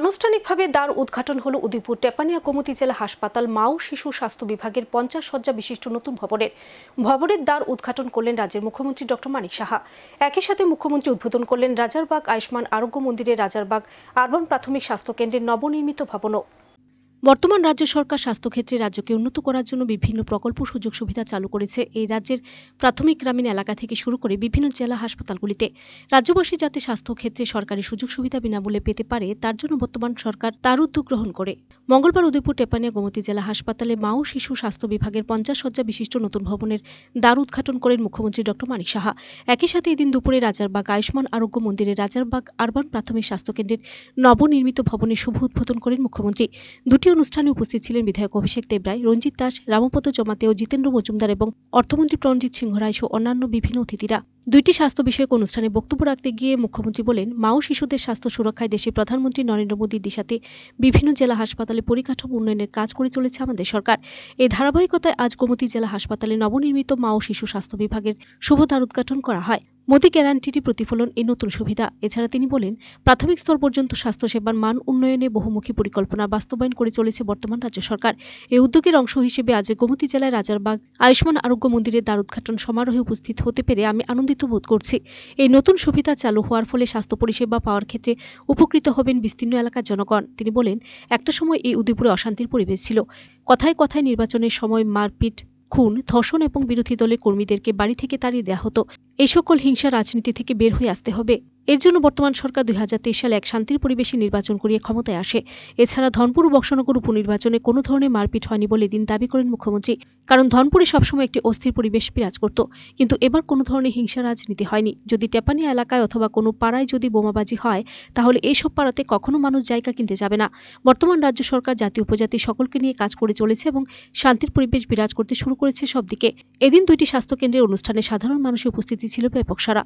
আনুষ্ঠানিকভাবে দ্বার উদ্ঘাটন হল উদয়পুর টেপানিয়া কমতি জেলা হাসপাতাল মা ও শিশু স্বাস্থ্য বিভাগের পঞ্চাশ শয্যা বিশিষ্ট নতুন ভবনের। ভবনের দ্বার উদ্ঘাটন করলেন রাজ্যের মুখ্যমন্ত্রী ডক্টর মানিক সাহা। একই সাথে মুখ্যমন্ত্রী উদ্বোধন করলেন রাজারবাগ আয়ুষ্মান আরোগ্য মন্দিরে রাজারবাগ আরবান প্রাথমিক স্বাস্থ্য কেন্দ্রের নবনির্মিত ভবনও। বর্তমান রাজ্য সরকার স্বাস্থ্যক্ষেত্রে রাজ্যকে উন্নত করার জন্য বিভিন্ন প্রকল্প সুযোগ সুবিধা চালু করেছে। এই রাজ্যের প্রাথমিক গ্রামীণ এলাকা থেকে শুরু করে বিভিন্ন জেলা হাসপাতালগুলিতে। রাজ্যবাসী যাতে স্বাস্থ্যক্ষেত্রে সরকারি সুযোগ সুবিধা বিনামূল্যে পেতে পারে, তার জন্য বর্তমান সরকার তার উদ্যোগ গ্রহণ করে। মঙ্গলবার উদয়পুর টেপানিয়া গোমতী জেলা হাসপাতালে মা ও শিশু স্বাস্থ্য বিভাগের পঞ্চাশ শয্যা বিশিষ্ট নতুন ভবনের দ্বার উদ্ঘাটন করেন মুখ্যমন্ত্রী ডক্টর মানিক সাহা। একই সাথে এদিন দুপুরে রাজারবাগ আয়ুষ্মান আরোগ্য মন্দিরের রাজারবাগ আরবান প্রাথমিক স্বাস্থ্য কেন্দ্রের নবনির্মিত ভবনের শুভ উদ্বোধন করেন মুখ্যমন্ত্রী। দুটি অনুষ্ঠানে উপস্থিত ছিলেন বিধায়ক অভিষেক দেবরায়, রঞ্জিত দাস, রামপদ জমাতে ও জিতেন্দ্র মজুমদার এবং অর্থমন্ত্রী প্রণজিৎ সিংহ রায় সহ অন্যান্য বিভিন্ন অতিথিরা। দুইটি স্বাস্থ্য বিষয়ক অনুষ্ঠানে বক্তব্য রাখতে গিয়ে মুখ্যমন্ত্রী বলেন মা ও শিশুদের স্বাস্থ্য সুরক্ষায় দেশের প্রধানমন্ত্রী নরেন্দ্র মোদীর দিশাতে বিভিন্ন জেলা হাসপাতালে পরিকাঠামো উন্নয়নের কাজ করে চলেছে আমাদের সরকার। এই ধারাবাহিকতায় আজ গোমতী জেলা হাসপাতালে নবনির্মিত মা ও শিশু স্বাস্থ্য বিভাগের শুভ দ্বার উদ্ঘাটন করা হয়। মোদী গ্যারান্টিটি প্রতিফলন এই নতুন সুবিধা। এছাড়া তিনি বলেন, প্রাথমিক স্তর পর্যন্ত স্বাস্থ্যসেবার মান উন্নয়নে বহুমুখী পরিকল্পনা বাস্তবায়ন করে চলেছে বর্তমান রাজ্য সরকার। এই উদ্যোগের অংশ হিসেবে আজ গোমতী জেলায় রাজারবাগ আয়ুষ্মান আরোগ্য মন্দিরের দ্বার উদ্ঘাটন সমারোহে উপস্থিত হতে পেরে আমি আনন্দিত বোধ করছি। এই নতুন সুবিধা চালু হওয়ার ফলে স্বাস্থ্য পরিষেবা পাওয়ার ক্ষেত্রে উপকৃত হবেন বিস্তীর্ণ এলাকার জনগণ। তিনি বলেন, একটা সময় এই উদয়পুরে অশান্তির পরিবেশ ছিল। কথায় কথায় নির্বাচনের সময় মারপিট খুন, ধর্ষণ এবং বিরোধী দলের কর্মীদেরকে বাড়ি থেকে তাড়িয়ে দেওয়া হতো। এই সকল হিংসা রাজনীতি থেকে বের হয়ে আসতে হবে। এর জন্য বর্তমান সরকার দুই হাজার তেইশ সালে এক শান্তির পরিবেশে নির্বাচন করিয়ে ক্ষমতায় আসে। এছাড়া ধনপুর ও বক্সনগর উপনির্বাচনে কোনো ধরনের মারপিট হয়নি বলে দিন দাবি করেন মুখ্যমন্ত্রী। কারণ ধনপুরে সবসময় একটি অস্থির পরিবেশ বিরাজ করত। কিন্তু এবার কোনো ধরনের হিংসা রাজনীতি হয়নি। যদি টেপানিয়া এলাকায় অথবা কোনো পাড়ায় যদি বোমাবাজি হয়, তাহলে এইসব পাড়াতে কখনো মানুষ জায়গা কিনতে যাবে না। বর্তমান রাজ্য সরকার জাতি উপজাতি সকলকে নিয়ে কাজ করে চলেছে এবং শান্তির পরিবেশ বিরাজ করতে শুরু করেছে সব দিকে এদিন দুইটি স্বাস্থ্য কেন্দ্রের অনুষ্ঠানে সাধারণ মানুষের উপস্থিতি ছিল ব্যাপক সারা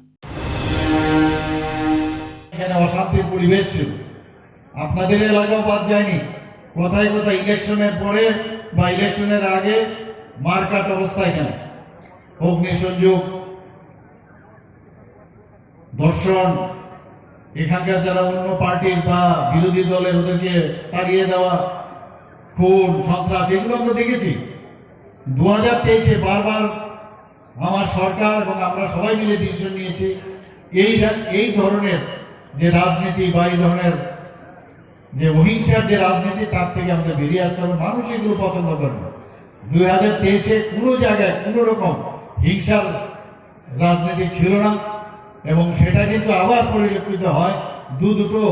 এখানে অশান্তির পরিবেশ ছিল। আপনাদের এলাকাও বাদ যায়নি। কোথায় কোথায় ইলেকশনের পরে বা ইলেকশনের আগে মারকাট অবস্থা এখানে। অগ্নিসংযোগ, ধর্ষণ, এখানকার যারা অন্য পার্টির বা বিরোধী দলের ওদেরকে তাড়িয়ে দেওয়া, খুন, সন্ত্রাস, এগুলো আমরা দেখেছি। দু হাজার তেইশে বারবার আমার সরকার এবং আমরা সবাই মিলে ডিসিশন নিয়েছি, এই এই ধরনের যে রাজনীতি বা এই ধরনের যে অহিংসার যে রাজনীতি, তার থেকে আমাদের বেরিয়ে আসতে হবে। মানুষ এগুলো পছন্দ করে না। দুই হাজার তেইশে কোনো জায়গায় কোনো রকম হিংসার রাজনীতি ছিল না এবং সেটা কিন্তু আবার পরিলক্ষিত হয়। দু দুটো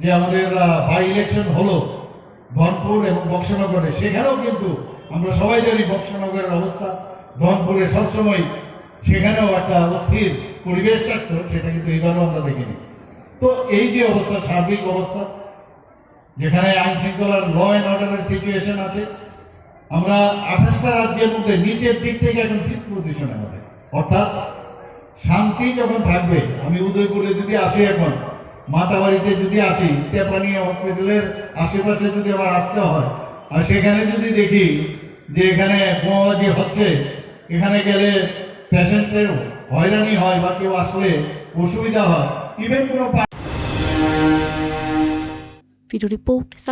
যে আমাদের বাই ইলেকশন হলো ধনপুর এবং বক্সনগরে, সেখানেও কিন্তু আমরা সবাই জানি বক্সনগরের অবস্থা। ধনপুরে সবসময় সেখানেও একটা অস্থির পরিবেশ থাকতো, সেটা কিন্তু এবারও আমরা দেখিনি। তো এই যে অবস্থা, সার্বিক অবস্থা, যেখানে আইন শৃঙ্খলার ল অ্যান্ড অর্ডারের সিচুয়েশন আছে, আমরা আঠাশটা রাজ্যের মধ্যে নিচের দিক থেকে এখন ফিফথ পজিশনে হবে। অর্থাৎ শান্তি যখন থাকবে, আমি উদয়পুরে যদি আসি এখন, মাতাবাড়িতে যদি আসি, তেপানিয়া হসপিটালের আশেপাশে যদি আবার আসতে হয়, আর সেখানে যদি দেখি যে এখানে বোমাবাজি হচ্ছে, এখানে গেলে পেশেন্টের হয়রানি হয় বা কেউ আসলে অসুবিধা হয় ইভেন কোনো ভিডিও রিপোর্ট